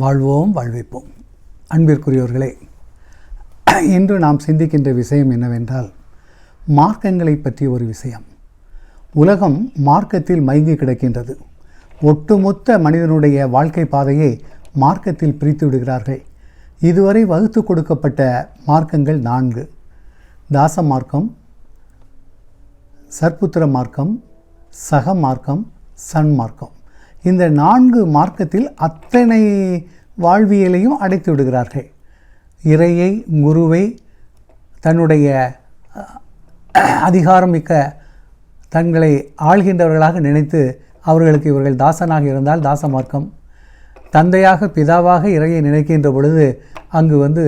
வாழ்வோம் வாழ்விப்போம். அன்பிற்குரியவர்களே இன்று நாம் சிந்திக்கின்ற விஷயம் என்னவென்றால் மார்க்கங்களை பற்றிய ஒரு விஷயம். உலகம் மார்க்கத்தில் மயங்கி கிடக்கின்றது. ஒட்டுமொத்த மனிதனுடைய வாழ்க்கை பாதையை மார்க்கத்தில் பிரித்து விடுகிறார்கள். இதுவரை வகுத்து கொடுக்கப்பட்ட மார்க்கங்கள் நான்கு. தாச மார்க்கம் சர்ப்புத்திர மார்க்கம் சக மார்க்கம் சன் மார்க்கம். இந்த நான்கு மார்க்கத்தில் அத்தனை வாழ்வியலையும் அடைத்து விடுகிறார்கள். இறையை குருவை தன்னுடைய அதிகாரமிக்க தங்களை ஆள்கின்றவர்களாக நினைத்து அவர்களுக்கு இவர்கள் தாசனாக இருந்தால் தாச மார்க்கம். தந்தையாக பிதாவாக இறையை நினைக்கின்ற பொழுது அங்கு வந்து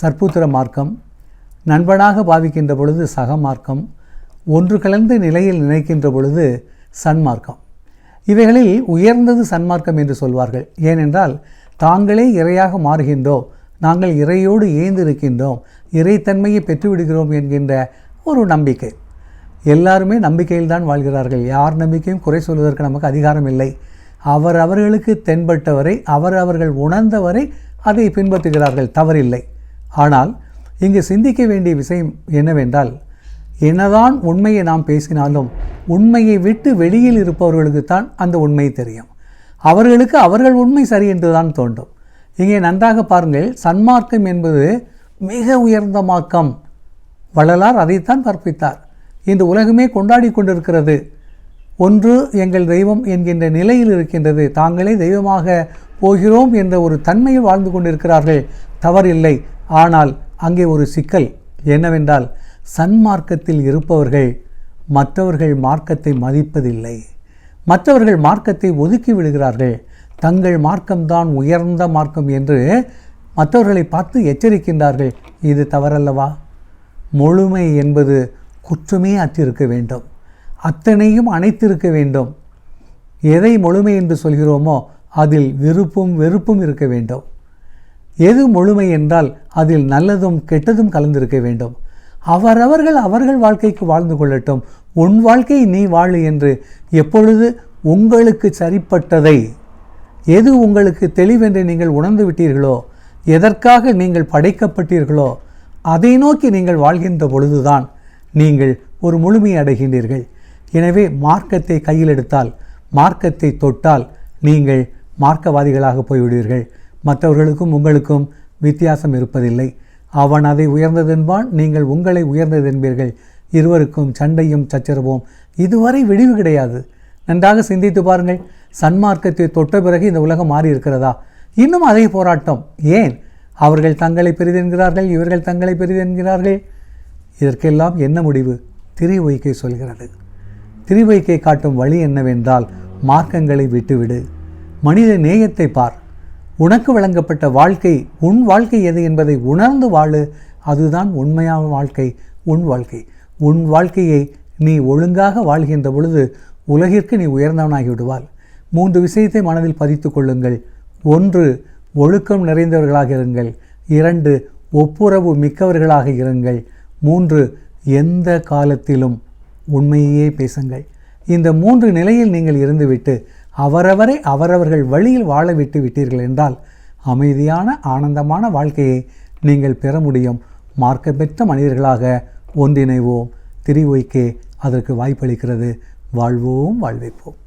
சற்புத்திர மார்க்கம். நண்பனாக பாவிக்கின்ற பொழுது சக மார்க்கம். ஒன்று கலந்த நிலையில் நினைக்கின்ற பொழுது சன்மார்க்கம் இவைகளில் உயர்ந்தது சன்மார்க்கம் என்று சொல்வார்கள். ஏனென்றால் தாங்களே இறையாக மாறுகின்றோம். நாங்கள் இறையோடு ஏந்திருக்கின்றோம் இறைத்தன்மையை பெற்றுவிடுகிறோம் என்கின்ற ஒரு நம்பிக்கை. எல்லாருமே நம்பிக்கையில் தான் வாழ்கிறார்கள். யார் நம்பிக்கையும் குறை சொல்வதற்கு நமக்கு அதிகாரம் இல்லை. அவர் அவர்களுக்கு தென்பட்டவரை அவர் அவர்கள் உணர்ந்தவரை அதை பின்பற்றுகிறார்கள். தவறில்லை. ஆனால் இங்கு சிந்திக்க வேண்டிய விஷயம் என்னவென்றால் என்னதான் உண்மையை நாம் பேசினாலும் உண்மையை விட்டு வெளியில் இருப்பவர்களுக்கு தான் அந்த உண்மை தெரியும். அவர்களுக்கு அவர்கள் உண்மை சரி என்று தான் தோன்றும். இங்கே நன்றாக பாருங்கள் சன்மார்க்கம் என்பது மிக உயர்ந்த மார்க்கம். வள்ளலார் அதைத்தான் கற்பித்தார். இந்த உலகமே கொண்டாடி கொண்டிருக்கிறது. ஒன்று எங்கள் தெய்வம் என்கின்ற நிலையில் இருக்கின்றது. தாங்களே தெய்வமாக போகிறோம் என்ற ஒரு தன்மையில் வாழ்ந்து கொண்டிருக்கிறார்கள். தவறில்லை. ஆனால் அங்கே ஒரு சிக்கல் என்னவென்றால் சன்மார்க்கத்தில் இருப்பவர்கள் மற்றவர்கள் மார்க்கத்தை மதிப்பதில்லை. மற்றவர்கள் மார்க்கத்தை ஒதுக்கி விடுகிறார்கள். தங்கள் மார்க்கம்தான் உயர்ந்த மார்க்கம் என்று மற்றவர்களை பார்த்து எச்சரிக்கின்றார்கள். இது தவறல்லவா? முழுமை என்பது குற்றமே அற்றிருக்க வேண்டும். அத்தனையும் அனைத்திருக்க வேண்டும். எதை முழுமை என்று சொல்கிறோமோ அதில் விருப்பும் வெறுப்பும் இருக்க வேண்டும். எது முழுமை என்றால் அதில் நல்லதும் கெட்டதும் கலந்திருக்க வேண்டும். அவரவர்கள் அவர்கள் வாழ்க்கைக்கு வாழ்ந்து கொள்ளட்டும். உன் வாழ்க்கை நீ வாழு என்று எப்பொழுது உங்களுக்கு சரிப்பட்டதை எது உங்களுக்கு தெளிவென்று நீங்கள் உணர்ந்து விட்டீர்களோ எதற்காக நீங்கள் படைக்கப்பட்டீர்களோ அதை நோக்கி நீங்கள் வாழ்கின்ற பொழுதுதான் நீங்கள் ஒரு முழுமை அடைகின்றீர்கள். எனவே மார்க்கத்தை கையில் எடுத்தால் மார்க்கத்தை தொட்டால் நீங்கள் மார்க்கவாதிகளாக போய்விடுவீர்கள். மற்றவர்களுக்கும் உங்களுக்கும் வித்தியாசம் இருப்பதில்லை. அவன் அதை உயர்ந்ததென்பான் நீங்கள் உங்களை உயர்ந்ததென்பீர்கள். இருவருக்கும் சண்டையும் சச்சரவும். இதுவரை விடிவு கிடையாது. நன்றாக சிந்தித்து பாருங்கள். சன்மார்க்கத்தை தொட்ட பிறகு இந்த உலகம் மாறி இருக்கிறதா இன்னும் அதே போராட்டம். ஏன்? அவர்கள் தங்களை பெரிதென்கிறார்கள் இவர்கள் தங்களை பெரிதென்கிறார்கள். இதற்கெல்லாம் என்ன முடிவு? திரிவைக்கை சொல்கிறது. திரிவைக்கை காட்டும் வழி என்னவென்றால் மார்க்கங்களை விட்டுவிடு. மனித நேயத்தை பார். உனக்கு வழங்கப்பட்ட வாழ்க்கை உன் வாழ்க்கை எது என்பதை உணர்ந்து வாழு. அதுதான் உண்மையான வாழ்க்கை உன் வாழ்க்கை. உன் வாழ்க்கையை நீ ஒழுங்காக வாழ்கின்ற பொழுது உலகிற்கு நீ உயர்ந்தவனாகி விடுவாள் மூன்று விஷயத்தை மனதில் பதித்து கொள்ளுங்கள். ஒன்று ஒழுக்கம் நிறைந்தவர்களாக இருங்கள். இரண்டு ஒப்புரவு மிக்கவர்களாக இருங்கள். மூன்று எந்த காலத்திலும் உண்மையே பேசுங்கள். இந்த மூன்று நிலையில் நீங்கள் இருந்துவிட்டு அவரவரை அவரவர்கள் வழியில் வாழ விட்டு விட்டீர்கள் என்றால் அமைதியான ஆனந்தமான வாழ்க்கையை நீங்கள் பெற முடியும். மார்க்கமெற்ற மனிதர்களாக ஒன்றிணைவோம். திரிவைக்கே அதற்கு வாய்ப்பளிக்கிறது. வாழ்வோம் வாழ்விப்போம்.